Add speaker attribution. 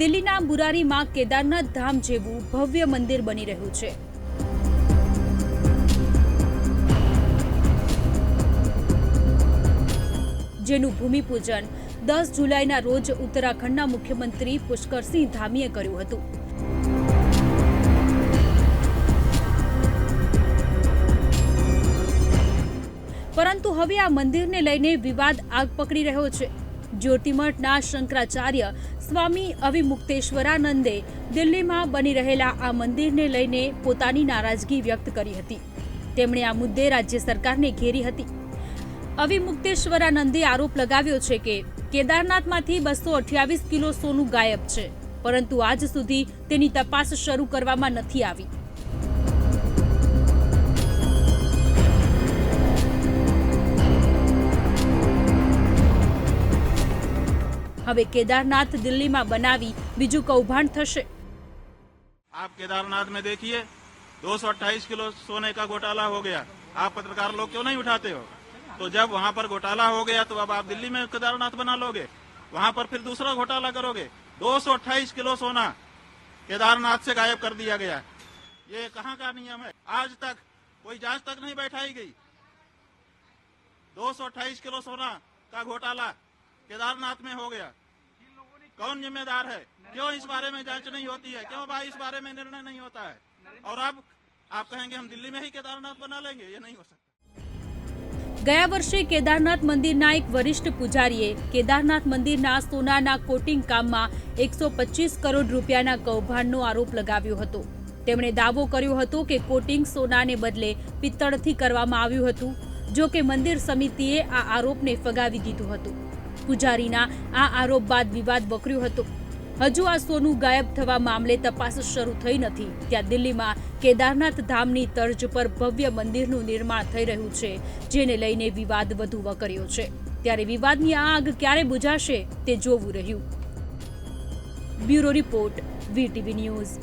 Speaker 1: દિલ્હીના બુરારીમાં કેદારનાથ ધામ જેવું ભવ્ય મંદિર બની રહ્યું છે. જેનું ભૂમિપૂજન દસ જુલાઈના રોજ ઉત્તરાખંડના મુખ્યમંત્રી પુષ્કરસિંહ ધામીએ કર્યું હતું. પરંતુ હવે આ મંદિરને લઈને વિવાદ આગ પકડી રહ્યો છે. જ્યોતિમઠના શંકરાચાર્ય સ્વામી અવિમુક્તેશ્વરાનંદે દિલ્હીમાં બની રહેલા આ મંદિરને લઈને પોતાની નારાજગી વ્યક્ત કરી હતી. તેમણે આ મુદ્દે રાજ્ય સરકારને ઘેરી હતી. અવિમુક્તેશ્વરાનંદે આરોપ લગાવ્યો છે કે કેદારનાથમાંથી બસો અઠ્યાવીસ કિલો સોનું ગાયબ છે, પરંતુ આજ સુધી તેની તપાસ શરૂ કરવામાં નથી આવી. હવે કેદારનાથ દિલ્હીમાં બનાવી બીજું કૌભાંડ થશે
Speaker 2: आप केदारनाथ में देखिए 228 किलो सोने का घोटाला हो गया आप पत्रकार लोग क्यों नहीं उठाते हो तो जब वहां पर घोटाला हो गया तो अब आप दिल्ली में केदारनाथ बना लोगे वहां पर फिर दूसरा घोटाला करोगे 228 किलो सोना केदारनाथ से गायब कर दिया गया ये कहाँ का नियम है आज तक कोई जांच तक नहीं बैठाई गई 228 किलो सोना का घोटाला केदारनाथ में हो गया कौन जिम्मेदार है क्यों इस बारे में जांच नहीं होती है क्यों भाई इस बारे में निर्णय नहीं होता है और अब आप कहेंगे हम दिल्ली में ही केदारनाथ बना लेंगे ये नहीं हो सकता
Speaker 1: ગયા વર્ષે કેદારનાથ મંદિરના એક વરિષ્ઠ પૂજારીએ કેદારનાથ મંદિરના સોનાના કોટિંગ કામમાં એકસો પચીસ કરોડ રૂપિયાના કૌભાંડનો આરોપ લગાવ્યો હતો તેમણે દાવો કર્યો હતો કે કોટિંગ સોનાને બદલે પિત્તળથી કરવામાં આવ્યું હતું જો કે મંદિર સમિતિએ આ આરોપને ફગાવી દીધું હતું પૂજારીના આ આરોપ બાદ વિવાદ વકર્યો હતો. હજુ આ સોનું ગાયબ થવા મામલે તપાસ શરૂ થઈ નથી. ત્યાં દિલ્હીમાં કેદારનાથ ધામની તર્જ પર ભવ્ય મંદિરનું નિર્માણ થઈ રહ્યું છે, જેને લઈને વિવાદ વધુ વકર્યો છે. ત્યારે વિવાદની આગ ક્યારે બુજાશે તે જોવું રહ્યું. Bureau report, VTV news.